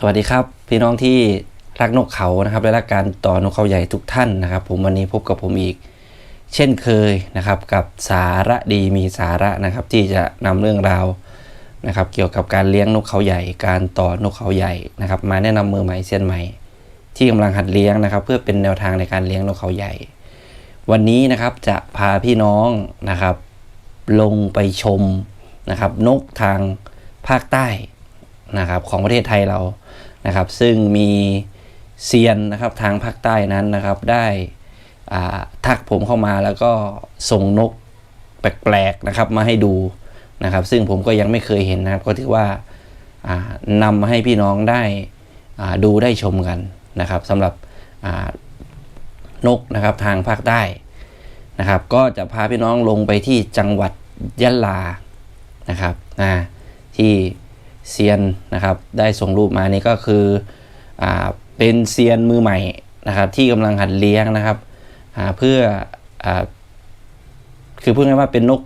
สวัสดีครับ พี่น้องที่รักนกเขานะครับและรักการต่อนกเขาใหญ่ทุกท่านนะครับ ผมวันนี้พบกับผมอีก เช่นเคยนะครับกับสาระดีมีสาระนะครับ ที่จะนำเรื่องราวนะครับ เกี่ยวกับการเลี้ยงนกเขาใหญ่ การต่อนกเขาใหญ่นะครับ มาแนะนำมือใหม่เซียนใหม่ ที่กำลังหัดเลี้ยงนะครับ เพื่อเป็นแนวทางในการเลี้ยงนกเขาใหญ่ วันนี้นะครับจะพาพี่น้องนะครับ ลงไปชมนะครับ นกทางภาคใต้นะครับของประเทศไทยเรา นะครับ ซึ่งมีเซียนนะครับทางภาคใต้นั้นนะครับได้ทักผมเข้ามาแล้วก็ส่งนกแปลกๆนะครับมาให้ดูนะครับ ซึ่งผมก็ยังไม่เคยเห็นนะครับ ก็ถือว่าานำมาให้พี่น้องได้ดูได้ชมกันนะครับสำหรับนกนะครับทางภาคใต้นะครับ ก็จะพาพี่น้องลงไปที่จังหวัดยะลานะครับนะที่ เซียนนะครับ ได้ส่งรูปมานี่ก็คืออ่าเป็นเซียนมือใหม่นะครับที่กำลังหัดเลี้ยงนะครับเพื่ออคือพูดง่ายๆว่าเป็นนก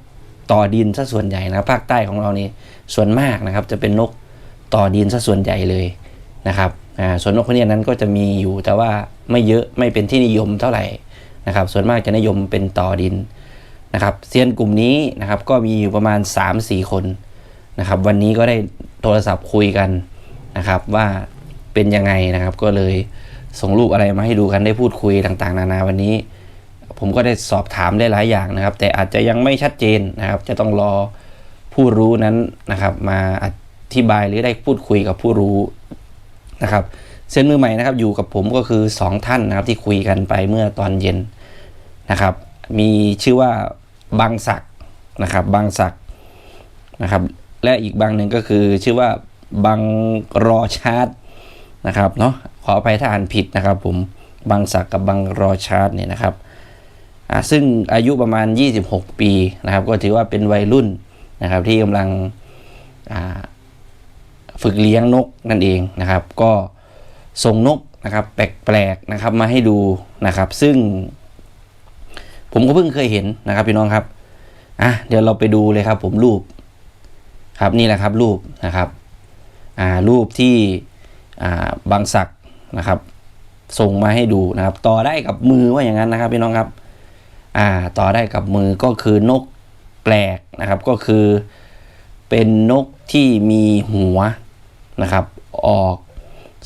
ต่อดินซะส่วนใหญ่นะภาคใต้ของเรานี่ส่วนมากนะครับ จะเป็นนกต่อดินซะส่วนใหญ่เลยนะครับส่วนนกพวกนี้นั้นก็จะมีอยู่แต่ว่าไม่เยอะไม่เป็นที่นิยมเท่าไหร่นะครับ ส่วนมากจะนิยมเป็นต่อดินนะครับเซียนกลุ่มนี้นะครับก็มีอยู่ประมาณ 3-4 คน นะครับ วันนี้ก็ได้โทรศัพท์คุยกันนะครับ ว่าเป็นยังไงนะครับ ก็เลยส่งรูปอะไรมาให้ดูกันได้พูดคุยต่างๆ นานาวันนี้ ผมก็ได้สอบถามได้หลายอย่างนะครับ แต่อาจจะยังไม่ชัดเจนนะครับ จะต้องรอผู้รู้นั้นนะครับ มาอธิบายหรือได้พูดคุยกับผู้รู้นะครับเส้นมือใหม่นะครับ อยู่กับผมก็คือ 2 ท่านนะครับที่คุยกันไปเมื่อตอนเย็นนะครับ มีชื่อว่าบางศักนะครับบางศักนะครับ และอีกบางหนึ่งก็คือชื่อว่าบางรอชาร์ตนะครับเนาะขออภัยถ้าอ่านผิดนะครับผมบางศักก์กับบางรอชาร์ตเนี่ยนะครับซึ่งอายุประมาณ 26 ปีนะครับก็ถือว่าเป็นวัยรุ่นนะครับที่กำลังฝึกเลี้ยงนกนั่นเองนะครับ ก็ส่งนกนะครับแปลกๆนะครับมาให้ดูนะครับ ซึ่ง ผมก็เพิ่งเคยเห็นนะครับพี่น้องครับอะเดี๋ยวเราไปดูเลยครับผมรูป ครับนี่แหละครับรูปนะครับรูปที่บางศักด์นะครับ ส่งมาให้ดูนะครับ ต่อได้กับมือว่าอย่างนั้นนะครับพี่น้องครับต่อได้กับมือก็คือนกแปลกนะครับ ก็คือเป็นนกที่มีหัวนะครับ ออก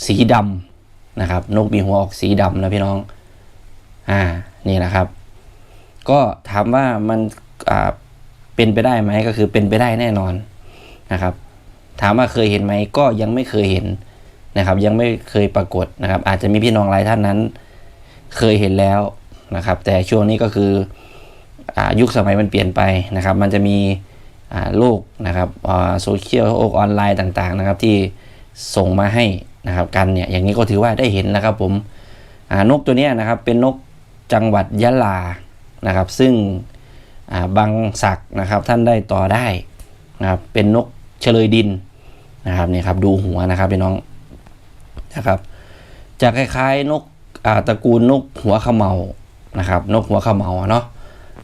สีดำนะครับ นกมีหัวออกสีดำนะพี่น้องอ่านี่นะครับ ก็ถามว่ามันเป็นไปได้ไหมก็คือเป็นไปได้แน่นอน นะครับ ถามว่าเคยเห็นไหมก็ยังไม่เคยเห็นนะครับ ยังไม่เคยปรากฏนะครับ อาจจะมีพี่น้องหลายท่านนั้น เคยเห็นแล้วนะครับ แต่ช่วงนี้ก็คืออยุคสมัยมันเปลี่ยนไปนะครับ มันจะมีอ่าโลกนะครับโซเชียลโลกออนไลน์ต่างๆ นะครับ ที่ส่งมาให้นะครับกันเนี่ยอย่างนี้ก็ถือว่าได้เห็นแล้วครับผมนกตัวนี้นะครับเป็นนกจังหวัดยะลานะครับ ซึ่งบางศักนะครับท่านได้ต่อได้นะครับเป็นนก เฉลยดินนะครับนี่ครับดูหัวนะครับพี่น้องนะครับจะคล้ายๆนกอาตระกูลนกหัวขมเมานะครับ นกหัวขมเมาอะเนาะ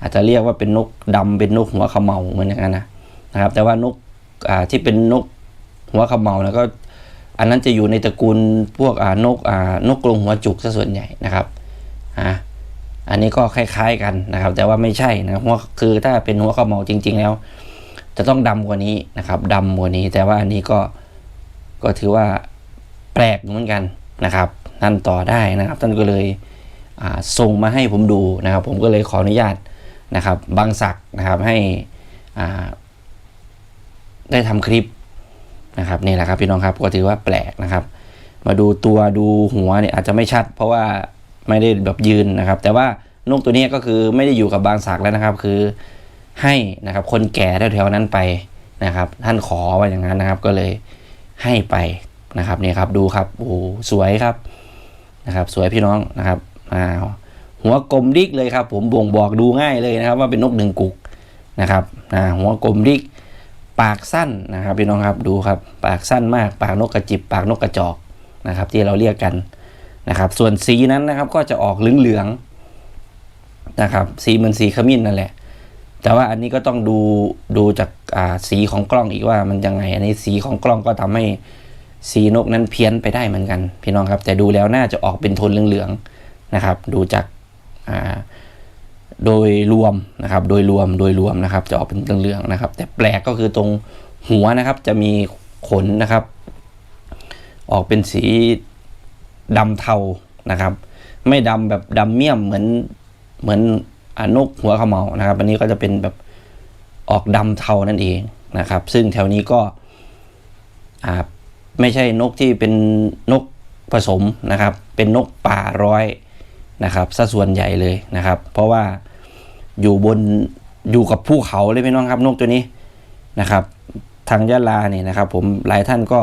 อาจจะเรียกว่าเป็นนกดำเป็นนกหัวขมเมาเหมือนอย่างนั้นนะนะครับ แต่ว่านกอาที่เป็นนกหัวขมเมาแล้วก็อันนั้นจะอยู่ในตระกูลพวกอานกอานกกรงหัวจุกซะส่วนใหญ่นะครับอ่าอันนี้ก็คล้าย ๆ กันนะครับ แต่ว่าไม่ใช่นะครับหัวคือถ้าเป็นหัวข้าวเหมาจริง ๆ แล้ว จะต้องดำกว่านี้นะครับดำกว่านี้ แต่ว่าอันนี้ก็ก็ถือว่าแปลกเหมือนกันนะครับท่านต่อได้นะครับ ท่านก็เลยส่งมาให้ผมดูนะครับ ผมก็เลยขออนุญาตนะครับบางศักนะครับให้ได้ทำคลิปนะครับนี่แหละครับพี่น้องครับก็ถือว่าแปลกนะครับ มาดูตัวดูหัวเนี่ยอาจจะไม่ชัด เพราะว่าไม่ได้แบบยืนนะครับ แต่ว่านกตัวนี้ก็คือไม่ได้อยู่กับบางศักแล้วนะครับ คือ ให้นะครับคนแก่แถวๆนั้นไปนะครับ ท่านขอว่าอย่างนั้นนะครับก็เลยให้ไปนะครับนี่ครับดูครับโอ้สวยครับนะครับ สวยพี่น้องนะครับอ่าหัวกลมดิกเลยครับ ผมบ่งบอกดูง่ายเลยนะครับ ว่าเป็นนกหนึ่งกุกนะครับอ่าหัวกลมดิกปากสั้นนะครับพี่น้องครับดูครับ ปากสั้นมาก ปากนกกระจิบ ปากนกกระจอกนะครับ ที่เราเรียกกันนะครับ ส่วนสีนั้นนะครับก็จะออกเหลืองๆนะครับสีเหมือนสีขมิ้นนั่นแหละ แต่ว่าอันนี้ก็ต้องดูดูจากสีของกล้องอีกว่ามันยังไง อันนี้สีของกล้องก็ทำให้สีนกนั้นเพี้ยนไปได้เหมือนกัน พี่น้องครับ แต่ดูแล้วน่าจะออกเป็นโทนเหลืองๆนะครับ ดูจากโดยรวมนะครับ โดยรวมโดยรวมนะครับ จะออกเป็นเหลืองๆนะครับ แต่แปลกก็คือตรงหัวนะครับ จะมีขนนะครับ ออกเป็นสีดำเทานะครับ ไม่ดำแบบดำเมี่ยมเหมือนเหมือน นกหัวขมเหลานะครับ อันนี้ก็จะเป็นแบบออกดำเทานั่นเองนะครับ ซึ่งแถวนี้ก็ไม่ใช่นกที่เป็นนกผสมนะครับ เป็นนกป่าร้อยนะครับซะส่วนใหญ่เลยนะครับ เพราะว่าอยู่บนอยู่กับภูเขาเลยพี่น้องครับ นกตัวนี้นะครับ ทางยะลาเนี่ยนะครับ ผมหลายท่านก็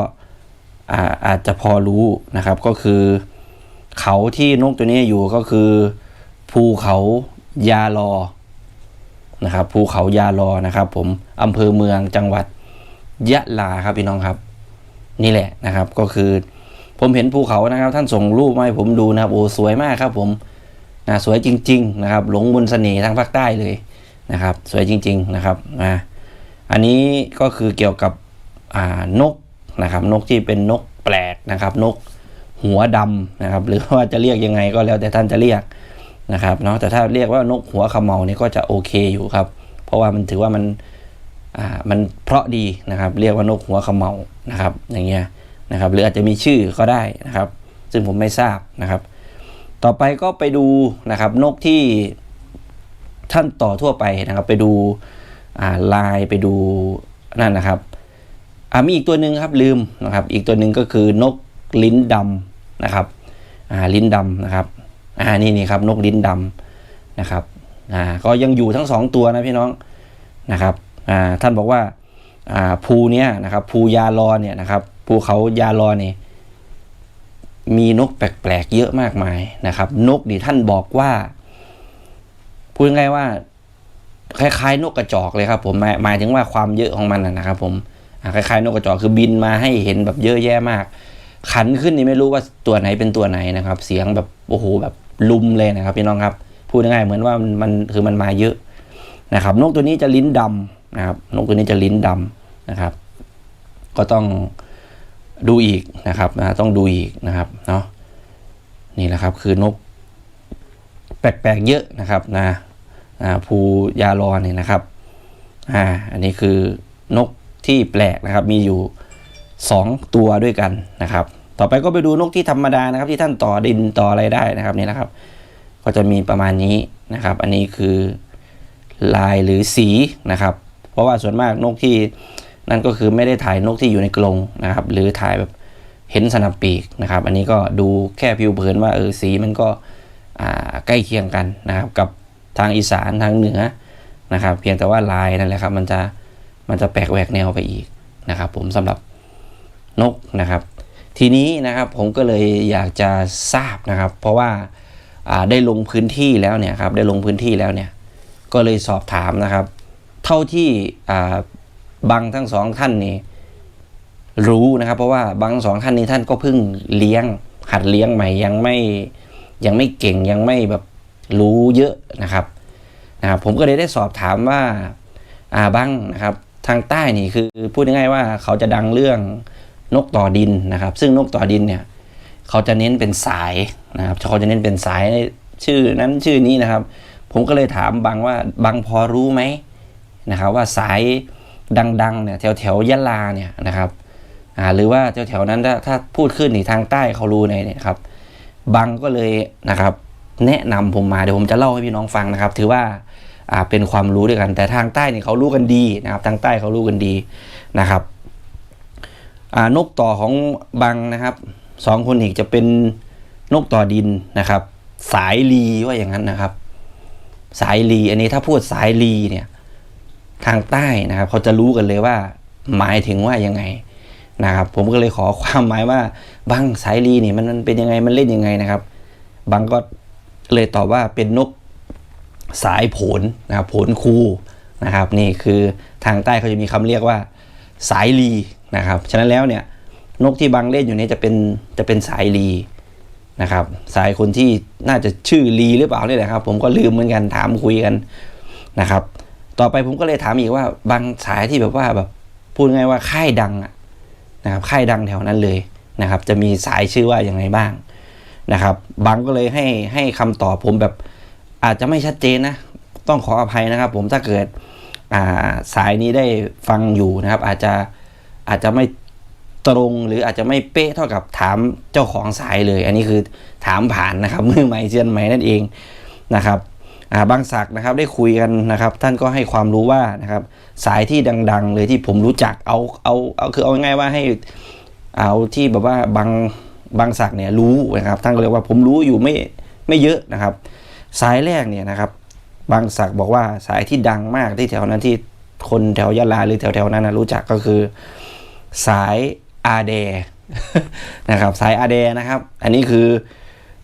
อาอาจจะพอรู้นะครับก็คือ เขาที่นกตัวนี้อยู่ก็คือภูเขา ยาลอนะครับภูเขายาลอนะครับ ผมอำเภอเมืองจังหวัดยะลาครับพี่น้องครับ นี่แหละนะครับก็คือ ผมเห็นภูเขานะครับ ท่านส่งรูปมาให้ผมดูนะครับโอ้สวยมากครับ ผมนะสวยจริง ๆ นะครับ หลงบนเสน่ห์ทางภาคใต้เลยนะครับ สวยจริง ๆนะครับนะอันนี้ก็คือเกี่ยวกับอ่านกนะครับ นกที่เป็นนกแปลกนะครับ นกหัวดำนะครับ หรือว่าจะเรียกยังไงก็แล้วแต่ท่านจะเรียก นะครับเนาะแต่ถ้าเรียกว่านกหัวขมเหลานี่ก็จะโอเคอยู่ครับ เพราะว่ามันถือว่ามันอ่ามันเพราะดีนะครับ เรียกว่านกหัวขมเหลานะครับ อย่างเงี้ยนะครับหรืออาจจะมีชื่อก็ได้นะครับ ซึ่งผมไม่ทราบนะครับ ต่อไปก็ไปดูนะครับนกที่ท่านต่อทั่วไปนะครับ ไปดูอ่าลายไปดูนั่นนะครับอ่ามีอีกตัวหนึ่งครับลืมนะครับ อีกตัวหนึ่งก็คือนกลิ้นดำนะครับอ่าลิ้นดำนะครับ อ่านี่นี่ครับนกลิ้นดำนะครับอ่าก็ยังอยู่ทั้งสองตัวนะพี่น้องนะครับอ่าท่านบอกว่าอ่าภูเนี้ยนะครับภูยาลอเนี่ยนะครับภูเขายาลอเนี่ยมีนกแปลกๆเยอะมากมายนะครับ นกดิท่านบอกว่าพูดง่ายว่า คล้ายๆ นกกระจอกเลยครับ ผมหมายหมายถึงว่าความเยอะของมันนะครับ ผมคล้ายๆ นกกระจอกคือบินมาให้เห็นแบบเยอะแยะมาก ขันขึ้นนี่ไม่รู้ว่าตัวไหนเป็นตัวไหนนะครับ เสียงแบบโอ้โหแบบ ลุมเลยนะครับพี่น้องครับพูดง่ายๆเหมือนว่ามันมนคือมันมาเยอะนะครับ นกตัวนี้จะลิ้นดำนะครับ นกตัวนี้จะลิ้นดำนะครับ ก็ต้องดูอีกนะครับนะต้องดูอีกนะครับเนาะนี่แหละครับคือนก แปลกๆเยอะนะครับนะอ่าภูยาลอเนี่ยนะครับอ่าอันนี้คือนกที่แปลกนะครับ มีอยู่สองตัวด้วยกันนะครับ ต่อไปก็ไปดูนกที่ธรรมดานะครับ ที่ท่านต่อดินต่ออะไรได้นะครับนี่นะครับ ก็จะมีประมาณนี้นะครับ อันนี้คือลายหรือสีนะครับ เพราะว่าส่วนมากนกที่นั่นก็คือไม่ได้ถ่ายนกที่อยู่ในกรงนะครับ หรือถ่ายแบบเห็นสนับปีกนะครับ อันนี้ก็ดูแค่ผิวเผินว่าเออสีมันก็ใกล้เคียงกันนะครับ กับทางอีสานทางเหนือนะครับ เพียงแต่ว่าลายนั่นแหละครับ มันจะมันจะแปลกแหวกแนวไปอีกนะครับ ผมสำหรับนกนะครับ ทีนี้นะครับผมก็เลยอยากจะทราบนะครับ เพราะว่าาได้ลงพื้นที่แล้วเนี่ยครับได้ลงพื้นที่แล้วเนี่ยก็เลยสอบถามนะครับ เท่าที่บางทั้งสองท่านนี่รู้นะครับ เพราะว่าบางสองท่านนี้ท่านก็เพิ่งเลี้ยง หัดเลี้ยงใหม่ยังไม่ยังไม่เก่งยังไม่แบบรู้เยอะนะครับนะครับ ผมก็เลยได้สอบถามว่าอ่าบ้างนะครับ ทางใต้นี่คือพูดง่ายๆว่าเขาจะดังเรื่อง นกต่อดินนะครับ ซึ่งนกต่อดินเนี่ยเขาจะเน้นเป็นสายนะครับเขาจะเน้นเป็นสายชื่อนั้นชื่อนี้นะครับ ผมก็เลยถามบางว่าบางพอรู้ไหมนะครับว่าสายดังๆเนี่ยแถวแถวยะลาเนี่ยนะครับหรือว่าแถวแถวนั้นถ้าถ้าพูดขึ้นในทางใต้เขารู้ในเนี่ยครับบางก็เลยนะครับ แนะนำผมมาเดี๋ยวผมจะเล่าให้พี่น้องฟังนะครับ ถือว่าอ่าเป็นความรู้ด้วยกัน แต่ทางใต้เนี่ยเขารู้กันดีนะครับ ทางใต้เขารู้กันดีนะครับ นกต่อของบางนะครับสองคนอีกจะเป็นนกต่อดินนะครับ สายลีว่าอย่างนั้นนะครับ สายลีอันนี้ถ้าพูดสายลีเนี่ยทางใต้นะครับ เขาจะรู้กันเลยว่า หมายถึงว่ายังไงนะครับ ผมก็เลยขอความหมายว่าบางสายลีนี่มันมันเป็นยังไงมันเล่นยังไงนะครับบางก็เลยตอบว่าเป็นนกสายผนนะครับผนคูนะครับ นี่คือทางใต้เขาจะมีคำเรียกว่า สายลีนะครับ ฉะนั้นแล้วเนี่ยนกที่บางเล่นอยู่นี้จะเป็นจะเป็นสายลีนะครับ สายคนที่น่าจะชื่อลีหรือเปล่าเนี่ยแหละครับ ผมก็ลืมเหมือนกันถามคุยกันนะครับ ต่อไปผมก็เลยถามอีกว่าบางสายที่แบบว่าแบบพูดง่ายว่าค่ายดังนะครับค่ายดังแถวนั้นเลยนะครับ จะมีสายชื่อว่าอย่างไรบ้างนะครับบางก็เลยให้ให้คำตอบผมแบบอาจจะไม่ชัดเจนนะ ต้องขออภัยนะครับ ผมถ้าเกิด สายนี้ได้ฟังอยู่นะครับ อาจจะอาจจะไม่ตรงหรืออาจจะไม่เป๊ะเท่ากับถามเจ้าของสายเลย อันนี้คือถามผ่านนะครับมือใหม่เซียนใหม่นั่นเองนะครับาบางศักนะครับได้คุยกันนะครับ ท่านก็ให้ความรู้ว่านะครับสายที่ดัง ๆ เลยที่ผมรู้จักเอาเอาเอาคือเอาง่ายๆว่าให้เอาที่แบบว่าบางบางศักเนี่ยรู้นะครับ ท่านก็เลยกว่าผมรู้อยู่ไม่ไม่เยอะนะครับ สายแรกเนี่ยนะครับ บางศักดิ์บอกว่าสายที่ดังมากที่แถวนั้นที่คนแถวยะลาหรือแถวๆนั้นนะรู้จักก็คือสายอาเดนะครับสายอาเดนะครับ อันนี้คือ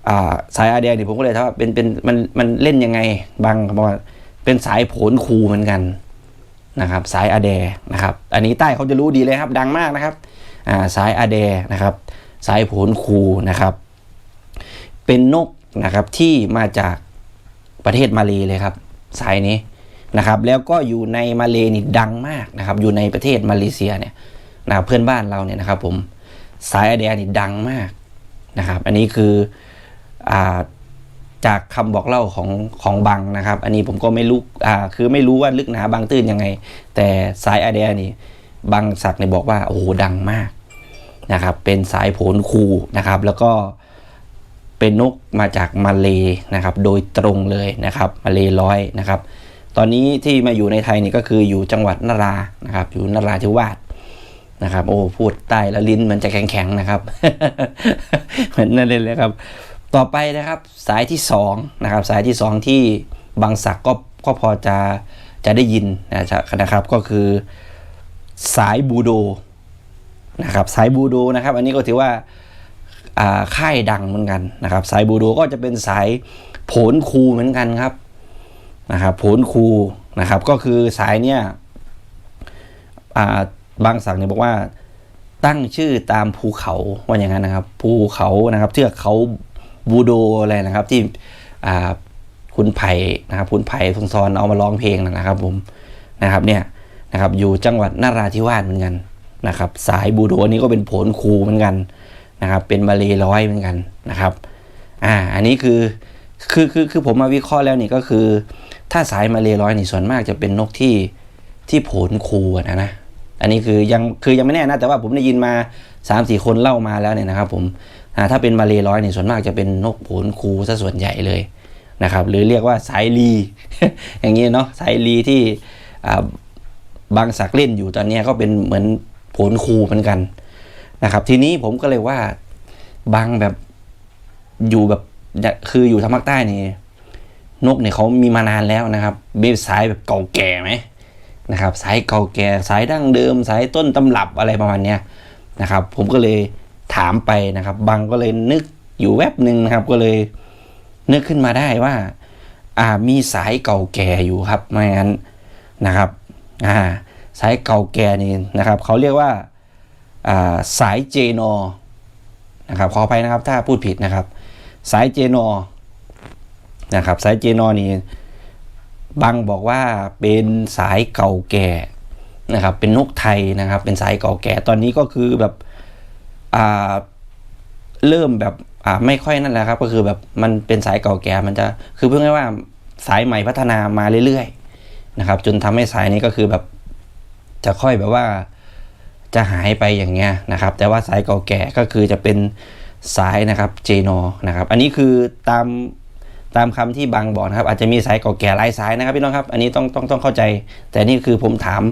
อาสายอาเดนี่ผมก็เลยถามว่าเป็นเป็นมันมันเล่นยังไงบางบอกว่าเป็นสายโผลคูเหมือนกันนะครับ สายอาเดนะครับ อันนี้ใต้เขาจะรู้ดีเลยครับ ดังมากนะครับาสายอาเดนะครับ สายโผลคูนะครับ เป็นนกนะครับที่มาจาก ประเทศมาเลเลยครับสายนี้นะครับแล้วก็อยู่ในมาเลนี่ดังมากนะครับอยู่ในประเทศมาเลเซียเนี่ยนะเพื่อนบ้านเราเนี่ยนะครับผมสายอาเดียนี่ดังมากนะครับ อันนี้คืออ่าจากคำบอกเล่าของของบังนะครับ อันนี้ผมก็ไม่รู้อ่าคือไม่รู้ว่าลึกหนาบางตื้นยังไง แต่สายอาเดียนี่บังศักดิ์เนี่ยบอกว่าโอ้โหดังมากนะครับเป็นสายโผลคูนะครับแล้วก็ เป็นนกมาจากมาเลนะครับ โดยตรงเลยนะครับมาเลร้อยนะครับ ตอนนี้ที่มาอยู่ในไทยนี่ก็คืออยู่จังหวัดนรานะครับ อยู่นราธิวาสนะครับ โอ้พูดใต้แล้วลิ้นมันจะแข็งๆนะครับเหมือนนั่นเลยเลยครับ ต่อไปนะครับสายที่สองนะครับ สายที่สองที่บางศักก็ก็พอจะจะได้ยินนะครับก็คือสายบูโดนะครับ สายบูโดนะครับ อันนี้ก็ถือว่า ค่ายดังเหมือนกันนะครับ สายบูโดก็จะเป็นสายโผลคูเหมือนกันครับนะครับโผลคูนะครับ ก็คือสายเนี่ยบางศักดิ์เนี่ยบอกว่าตั้งชื่อตามภูเขาว่าอย่างนั้นนะครับ ภูเขานะครับเทือกเขาบูโดอะไรนะครับ ที่คุณไผ่นะครับคุณไผ่พงศรเอามาร้องเพลงนะครับผมนะครับเนี่ยนะครับอยู่จังหวัดนราธิวาสเหมือนกันนะครับ สายบูโดนี้ก็เป็นผลคูเหมือนกัน นะครับ เป็นมาเลร้อยเหมือนกันนะครับ อ่า อันนี้คือ คือคือคือผมมาวิเคราะห์แล้วนี่ก็คือ ถ้าสายมาเลร้อยนี่ส่วนมากจะเป็นนกที่ที่โผลคูนะนะอันนี้คือยังคือยังไม่แน่นะแต่ว่าผมได้ยินมา3ามสี่คนเล่ามาแล้วเนี่ยนะครับ ผมอ่าถ้าเป็นมาเลร้อยนี่ส่วนมากจะเป็นนกโผลคูซะส่วนใหญ่เลยนะครับ หรือเรียกว่าสายลีอย่างนี้เนาะสายลีที่บางสักเล่นอยู่ตอนนี้ก็เป็นเหมือนโผลคูเหมือนกัน นะครับ ทีนี้ผมก็เลยว่าบางแบบอยู่แบบคืออยู่ทางภาคใต้นี่นกเนี่ยเขามีมานานแล้วนะครับ เบบสายแบบเก่าแก่ไหมนะครับ สายเก่าแก่สายดั้งเดิม สายต้นตำรับอะไรประมาณเนี้ยนะครับ ผมก็เลยถามไปนะครับ บางก็เลยนึกอยู่แวบหนึ่งนะครับ ก็เลยนึกขึ้นมาได้ว่า อ่ามีสายเก่าแก่อยู่ครับไม่งั้นนะครับ อ่า สายเก่าแก่นี่นะครับเขาเรียกว่า สายเจนอนะครับขออภัยนะครับถ้าพูดผิดนะครับ สายเจนอนะครับสายเจนอนี่บังบอกว่าเป็นสายเก่าแก่นะครับเป็นนกไทยนะครับ เป็นสายเก่าแก่ตอนนี้ก็คือแบบเริ่มแบบไม่ค่อยนั่นแหละครับก็คือแบบมันเป็นสายเก่าแก่มันจะคือเพิ่งว่าสายใหม่พัฒนามาเรื่อยๆนะครับ จนทำให้สายนี้ก็คือแบบจะค่อยแบบว่า จะหายไปอย่างเงี้ยนะครับ แต่ว่าสายเก่าแก่ก็คือจะเป็นสายนะครับเจโนนะครับอันนี้คือตามตามคำที่บางบอกนะครับอาจจะมีสายเก่าแก่หลายสายนะครับพี่น้องครับอันนี้ต้องต้องต้องเข้าใจ แต่นี่คือผมถาม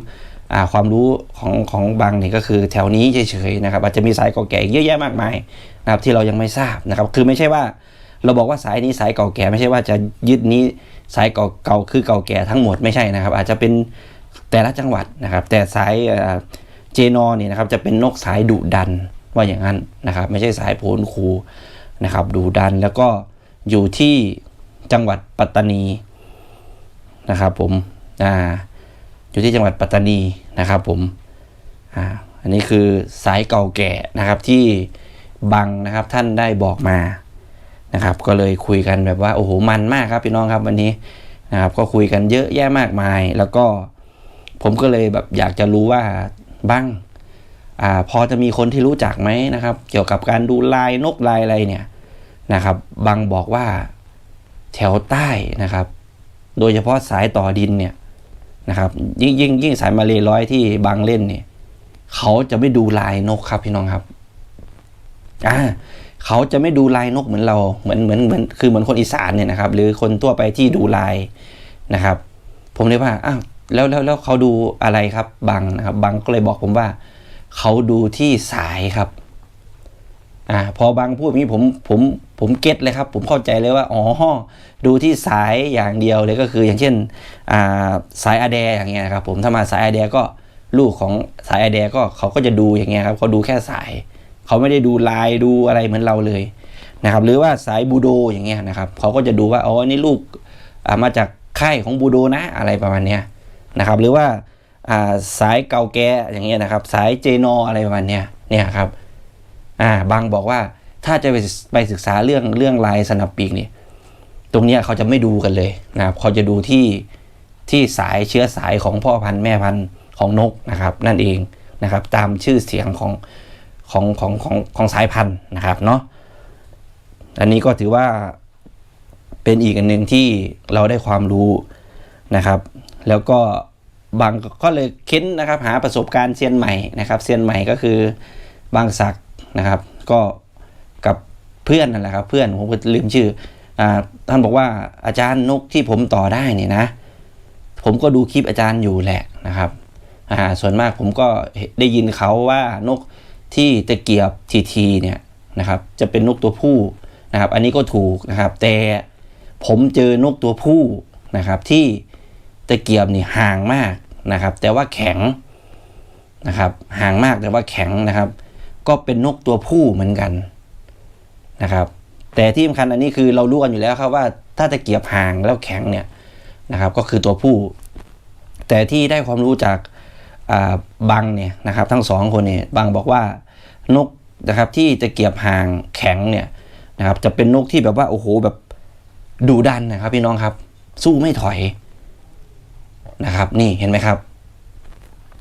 ความรู้ของของบางนี่ก็คือแถวนี้เฉยๆนะครับอาจจะมีสายเก่าแก่เยอะแยะมากมายนะครับที่เรายังไม่ทราบนะครับคือไม่ใช่ว่าเราบอกว่าสายนี้สายเก่าแก่ไม่ใช่ว่าจะยึดนี้สายเก่าเก่าคือเก่าแก่ทั้งหมดไม่ใช่นะครับ อาจจะเป็นแต่ละจังหวัดนะครับ แต่สาย เจนอนี่นะครับจะเป็นนกสายดุดันว่าอย่างนั้นนะครับ ไม่ใช่สายโผลคูนะครับดุดันแล้วก็อยู่ที่จังหวัดปัตตานีนะครับผมอ่าอยู่ที่จังหวัดปัตตานีนะครับผมอ่าอันนี้คือสายเก่าแก่นะครับที่บังนะครับท่านได้บอกมานะครับ ก็เลยคุยกันแบบว่าโอ้โหมันมากครับพี่น้องครับวันนี้นะครับ ก็คุยกันเยอะแยะมากมาย แล้วก็ผมก็เลยแบบอยากจะรู้ว่า บ้างอพอจะมีคนที่รู้จักไหมนะครับ เกี่ยวกับการดูลายนกลายอะไรเนี่ยนะครับบางบอกว่าแถวใต้นะครับ โดยเฉพาะสายต่อดินเนี่ยนะครับ ยิ่งยิ่งยิ่งสายมาเลร้อยที่บางเล่นเนี่ยเขาจะไม่ดูลายนกครับพี่น้องครับอ่าเขาจะไม่ดูลายนกเหมือนเราเหมือนเหมือนเหมือนคือเหมือนคนอีสานเนี่ยนะครับ หรือคนทั่วไปที่ดูลายนะครับ ผมเลยว่าอ้าว แล้วแล้วแล้วเขาดูอะไรครับบังนะครับบังก็เลยบอกผมว่า เขาดูที่สายครับ อ่า พอบางพูดอย่างนี้ผมผมผมเก็ตเลยครับ ผมเข้าใจเลยว่าอ๋อดูที่สายอย่างเดียวเลยก็คือ อย่างเช่น อ่าสายอะแดอย่างเงี้ยครับ ผมถ้ามาสายอะแดก็ลูกของสายอะแดก็เขาก็จะดูอย่างเงี้ยครับเขาดูแค่สาย เขาไม่ได้ดูลายดูอะไรเหมือนเราเลยนะครับ หรือว่าสายบูโดอย่างเงี้ยนะครับเขาก็จะดูว่าอ๋อนี่ลูกอ่ามาจากค่ายของบูโดนะอะไรประมาณเนี้ย นะครับ หรือว่าาสายเก่าแก่อย่างเงี้ยนะครับ สายเจนออะไรประมาณเนี้ยเนี่ยครับอ่าบางบอกว่าถ้าจะไปไปศึกษาเรื่องเรื่องลายสนับปีกนี่ตรงเนี้ยเขาจะไม่ดูกันเลยนะครับเขาจะดูที่ที่สายเชื้อสายของพ่อพันธุ์แม่พันธุ์ของนกนะครับ นั่นเองนะครับ ตามชื่อเสียงของของของของของสายพันธุ์นะครับเนาะอันนี้ก็ถือว่าเป็นอีกอันหนึ่งที่เราได้ความรู้นะครับ แล้วก็บางก็เลยเค้นนะครับหาประสบการณ์เซียนใหม่นะครับเซียนใหม่ก็คือบางศักนะครับ ก็กับเพื่อนนั่นแหละครับ เพื่อนผมก็ลืมชื่ออท่านบอกว่าอาจารย์นกที่ผมต่อได้เนี่ยนะ ผมก็ดูคลิปอาจารย์อยู่แหละนะครับอ่าส่วนมากผมก็ได้ยินเขาว่านกที่ตะเกียบทีทีเนี่ยนะครับ จะเป็นนกตัวผู้นะครับ อันนี้ก็ถูกนะครับ แต่ผมเจอนกตัวผู้นะครับที่ ตะเกียบนี่ห่างมากนะครับ แต่ว่าแข็งนะครับ ห่างมากแต่ว่าแข็งนะครับ ก็เป็นนกตัวผู้เหมือนกันนะครับ แต่ที่สำคัญอันนี้คือเรารู้กันอยู่แล้วครับว่าถ้าตะเกียบห่างแล้วแข็งเนี่ยนะครับ ก็คือตัวผู้ แต่ที่ได้ความรู้จากาบังเนี่ยนะครับทั้งสองคนเนี่ยบังบอกว่านกนะครับที่ตะเกียบห่างแข็งเนี่ยนะครับ จะเป็นนกที่แบบว่าโอ้โหแบบดุดันนะครับพี่น้องครับ สู้ไม่ถอย นะครับ นี่เห็นไหมครับ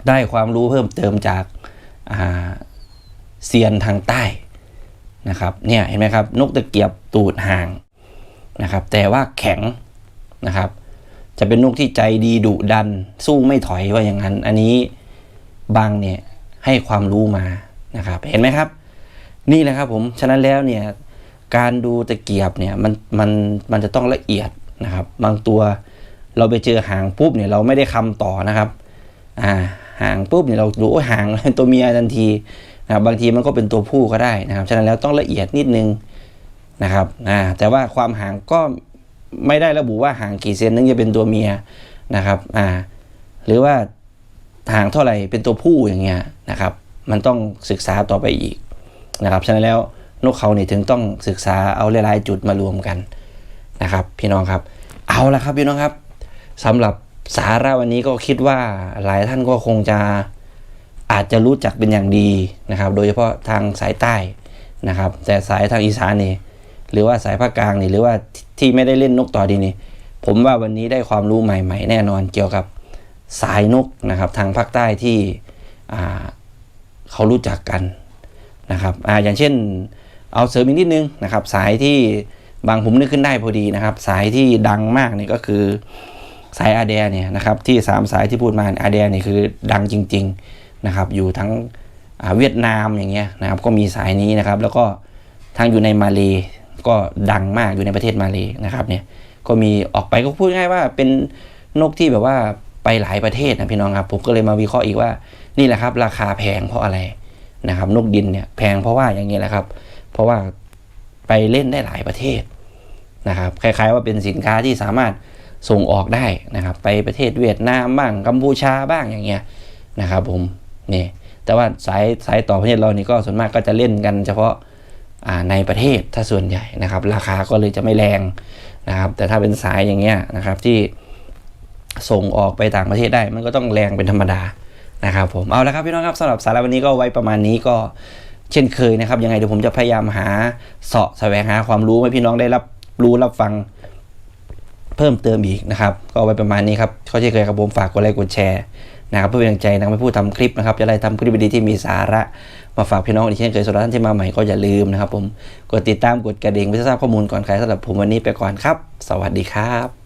ได้ความรู้เพิ่มเติมจากาเซียนทางใต้นะครับเนี่ยเห็นไหมครับ นกตะเกียบตูดห่างนะครับ แต่ว่าแข็งนะครับ จะเป็นนกที่ใจดีดุดัน สู้ไม่ถอยว่าอย่างนั้น อันนี้บางเนี่ยให้ความรู้มานะครับ เห็นไหมครับ นี่แหละครับผมฉะนั้นแล้วเนี่ยการดูตะเกียบเนี่ยมันมันมันจะต้องละเอียดนะครับ บางตัว เราไปเจอหางปุ๊บเนี่ยเราไม่ได้คำต่อนะครับอ่าหางปุ๊บเนี่ยเราดูโอ้หางตัวเมียทันทีนะครับบางทีมันก็เป็นตัวผู้ก็ได้นะครับ ฉะนั้นแล้วต้องละเอียดนิดนึงนะครับอ่าแต่ว่าความห่างก็ไม่ได้ระบุว่าห่างกี่เซนนึงจะเป็นตัวเมียนะครับอ่าหรือว่าห่างเท่าไหร่เป็นตัวผู้อย่างเงี้ยนะครับ มันต้องศึกษาต่อไปอีกนะครับ ฉะนั้นแล้วนกเขาเนี่ยถึงต้องศึกษาเอาหลายๆจุดมารวมกันนะครับ พี่น้องครับ เอาละครับพี่น้องครับ สำหรับสาระวันนี้ก็คิดว่าหลายท่านก็คงจะอาจจะรู้จักเป็นอย่างดีนะครับ โดยเฉพาะทางสายใต้นะครับ แต่สายทางอีสานนี่หรือว่าสายภาคกลางนี่หรือว่าที่ไม่ได้เล่นนกต่อดีนี่ผมว่าวันนี้ได้ความรู้ใหม่ ๆ แน่นอนเกี่ยวกับสายนกนะครับ ทางภาคใต้ที่เขารู้จักกันนะครับออย่างเช่นเอาเสริมอีกนิดนึงนะครับ สายที่บางผมนึกขึ้นได้พอดีนะครับ สายที่ดังมากนี่ก็คือ สายอาเดียเนี่ยนะครับที่สามสายที่พูดมาอาเดียเนี่ยคือดังจริงๆนะครับอยู่ทั้งเวียดนามอย่างเงี้ยนะครับก็มีสายนี้นะครับ แล้วก็ทางอยู่ในมาเลก็ดังมากอยู่ในประเทศมาเลนะครับเนี่ยก็มีออกไปก็พูดง่ายว่าเป็นนกที่แบบว่าไปหลายประเทศนะพี่น้องครับ ผมก็เลยมาวิเคราะห์อีกว่านี่แหละครับ ราคาแพงเพราะอะไรนะครับ นกดินเนี่ยแพงเพราะว่าอย่างนี้แหละครับ เพราะว่าไปเล่นได้หลายประเทศนะครับคล้ายๆว่าเป็นสินค้าที่สามารถ ส่งออกได้นะครับ ไปประเทศเวียดนามบ้างกัมพูชาบ้างอย่างเงี้ยนะครับผมนี่แต่ว่าสายสายต่อประเทศเรานี่ก็ส่วนมากก็จะเล่นกัน เฉพาะาในประเทศถ้าส่วนใหญ่นะครับ ราคาก็เลยจะไม่แรงนะครับ แต่ถ้าเป็นสายอย่างเงี้ยนะครับที่ส่งออกไปต่างประเทศได้ มันก็ต้องแรงเป็นธรรมดานะครับ ผมเอาละครับพี่น้องครับสำหรับสาระวันนี้ก็ไว้ประมาณนี้ก็เช่นเคยนะครับยังไงเดี๋ยวผมจะพยายามหาเสาะแสวงหาความรู้ให้พี่น้องได้รับรู้รับฟัง เพิ่มเติมอีกนะครับ ก็เอาไว้ประมาณนี้ครับเขาเช่นเคยครับผมฝากกดไลค์กดแชร์นะครับเพื่อเป็นกำลังใจนะไม่พูดทำคลิปนะครับจะได้ทำคลิปดีๆที่มีสาระ มาฝากพี่น้องอีกเช่นเคยสำหรับท่านที่มาใหม่ก็อย่าลืมนะครับผมกดติดตามกดกระดิ่งเพื่อทราบข้อมูลก่อนใครสำหรับผมวันนี้ไปก่อนครับ สวัสดีครับ